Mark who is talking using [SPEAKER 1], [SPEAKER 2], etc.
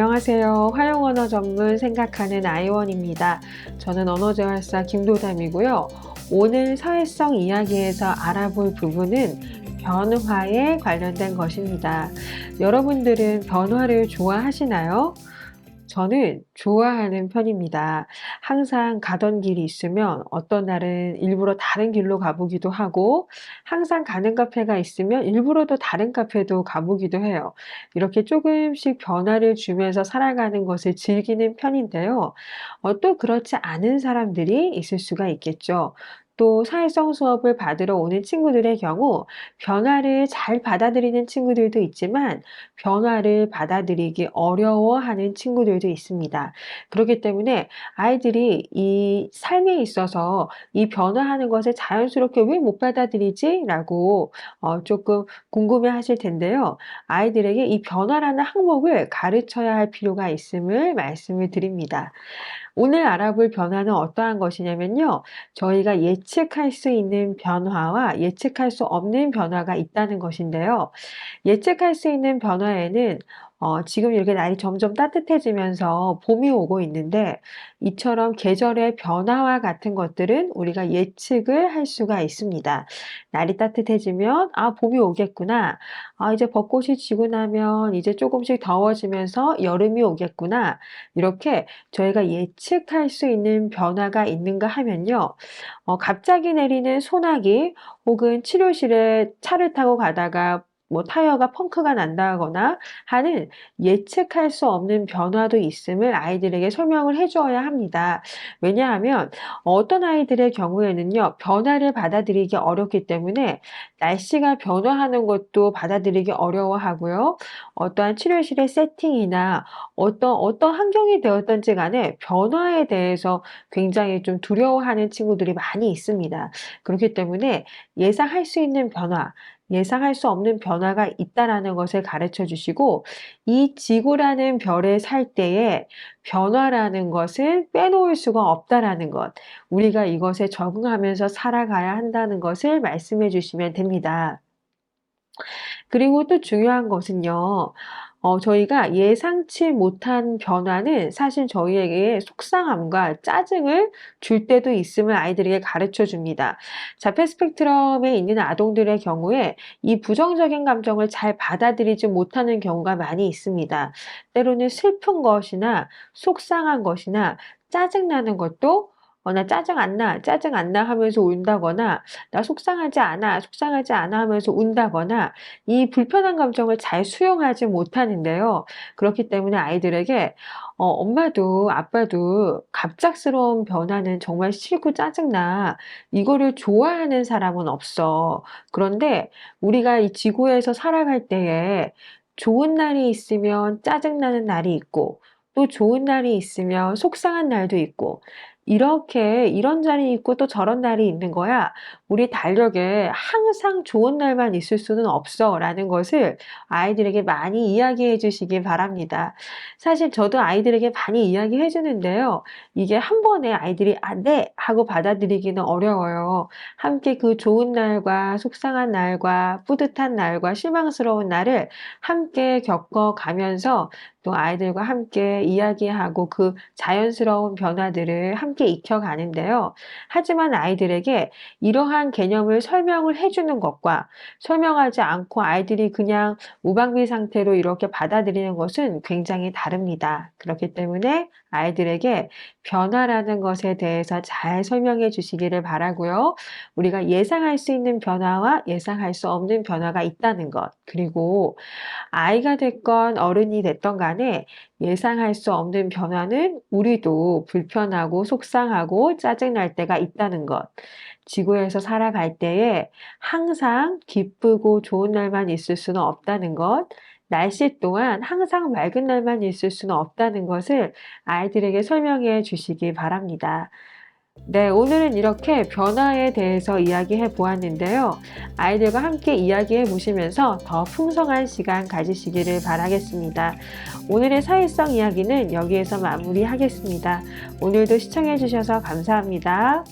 [SPEAKER 1] 안녕하세요. 활용 언어 전문 생각하는 아이원입니다. 저는 언어재활사 김도담이고요. 오늘 사회성 이야기에서 알아볼 부분은 변화에 관련된 것입니다. 여러분들은 변화를 좋아하시나요? 저는 좋아하는 편입니다. 항상 가던 길이 있으면 어떤 날은 일부러 다른 길로 가보기도 하고, 항상 가는 카페가 있으면 일부러 또 다른 카페도 가보기도 해요. 이렇게 조금씩 변화를 주면서 살아가는 것을 즐기는 편인데요. 어, 또 그렇지 않은 사람들이 있을 수가 있겠죠. 또 사회성 수업을 받으러 오는 친구들의 경우 변화를 잘 받아들이는 친구들도 있지만 변화를 받아들이기 어려워하는 친구들도 있습니다. 그렇기 때문에 아이들이 이 삶에 있어서 이 변화하는 것을 자연스럽게 왜 못 받아들이지? 라고 어, 조금 궁금해 하실 텐데요. 아이들에게 이 변화라는 항목을 가르쳐야 할 필요가 있음을 말씀을 드립니다. 오늘 알아볼 변화는 어떠한 것이냐면요. 저희가 예측 할 수 있는 변화와 예측할 수 없는 변화가 있다는 것인데요. 예측할 수 있는 변화에는 어, 지금 이렇게 날이 점점 따뜻해지면서 봄이 오고 있는데 이처럼 계절의 변화와 같은 것들은 우리가 예측을 할 수가 있습니다. 날이 따뜻해지면 아, 봄이 오겠구나. 아, 이제 벚꽃이 지고 나면 이제 조금씩 더워지면서 여름이 오겠구나. 이렇게 저희가 예측할 수 있는 변화가 있는가 하면요. 어, 갑자기 내리는 소나기 혹은 치료실에 차를 타고 가다가 뭐 타이어가 펑크가 난다거나 하는 예측할 수 없는 변화도 있음을 아이들에게 설명을 해 주어야 합니다. 왜냐하면 어떤 아이들의 경우에는요, 변화를 받아들이기 어렵기 때문에 날씨가 변화하는 것도 받아들이기 어려워하고요. 어떠한 치료실의 세팅이나 어떤 어떤 환경이 되었든지 간에 변화에 대해서 굉장히 좀 두려워하는 친구들이 많이 있습니다. 그렇기 때문에 예상할 수 있는 변화, 예상할 수 없는 변화가 있다라는 것을 가르쳐 주시고 이 지구라는 별에 살 때에 변화라는 것을 빼놓을 수가 없다라는 것, 우리가 이것에 적응하면서 살아가야 한다는 것을 말씀해 주시면 됩니다. 그리고 또 중요한 것은요. 어 저희가 예상치 못한 변화는 사실 저희에게 속상함과 짜증을 줄 때도 있음을 아이들에게 가르쳐 줍니다. 자폐 스펙트럼에 있는 아동들의 경우에 이 부정적인 감정을 잘 받아들이지 못하는 경우가 많이 있습니다. 때로는 슬픈 것이나 속상한 것이나 짜증나는 것도 어, 나 짜증 안 나, 짜증 안 나 하면서 운다거나, 나 속상하지 않아, 속상하지 않아 하면서 운다거나, 이 불편한 감정을 잘 수용하지 못하는데요. 그렇기 때문에 아이들에게, 어, 엄마도 아빠도 갑작스러운 변화는 정말 싫고 짜증나. 이거를 좋아하는 사람은 없어. 그런데 우리가 이 지구에서 살아갈 때에 좋은 날이 있으면 짜증나는 날이 있고, 또 좋은 날이 있으면 속상한 날도 있고, 이렇게 이런 날이 있고 또 저런 날이 있는 거야. 우리 달력에 항상 좋은 날만 있을 수는 없어. 라는 것을 아이들에게 많이 이야기해 주시기 바랍니다. 사실 저도 아이들에게 많이 이야기해 주는데요. 이게 한 번에 아이들이 아, 네! 하고 받아들이기는 어려워요. 함께 그 좋은 날과 속상한 날과 뿌듯한 날과 실망스러운 날을 함께 겪어가면서 또 아이들과 함께 이야기하고 그 자연스러운 변화들을 함께 익혀가는데요. 하지만 아이들에게 이러 한 개념을 설명을 해주는 것과 설명하지 않고 아이들이 그냥 무방비 상태로 이렇게 받아들이는 것은 굉장히 다릅니다. 그렇기 때문에 아이들에게 변화라는 것에 대해서 잘 설명해 주시기를 바라고요. 우리가 예상할 수 있는 변화와 예상할 수 없는 변화가 있다는 것. 그리고 아이가 됐건 어른이 됐던 간에 예상할 수 없는 변화는 우리도 불편하고 속상하고 짜증날 때가 있다는 것. 지구에서 살아갈 때에 항상 기쁘고 좋은 날만 있을 수는 없다는 것. 날씨 또한 항상 맑은 날만 있을 수는 없다는 것을 아이들에게 설명해 주시기 바랍니다. 네, 오늘은 이렇게 변화에 대해서 이야기해 보았는데요. 아이들과 함께 이야기해 보시면서 더 풍성한 시간 가지시기를 바라겠습니다. 오늘의 사회성 이야기는 여기에서 마무리하겠습니다. 오늘도 시청해 주셔서 감사합니다.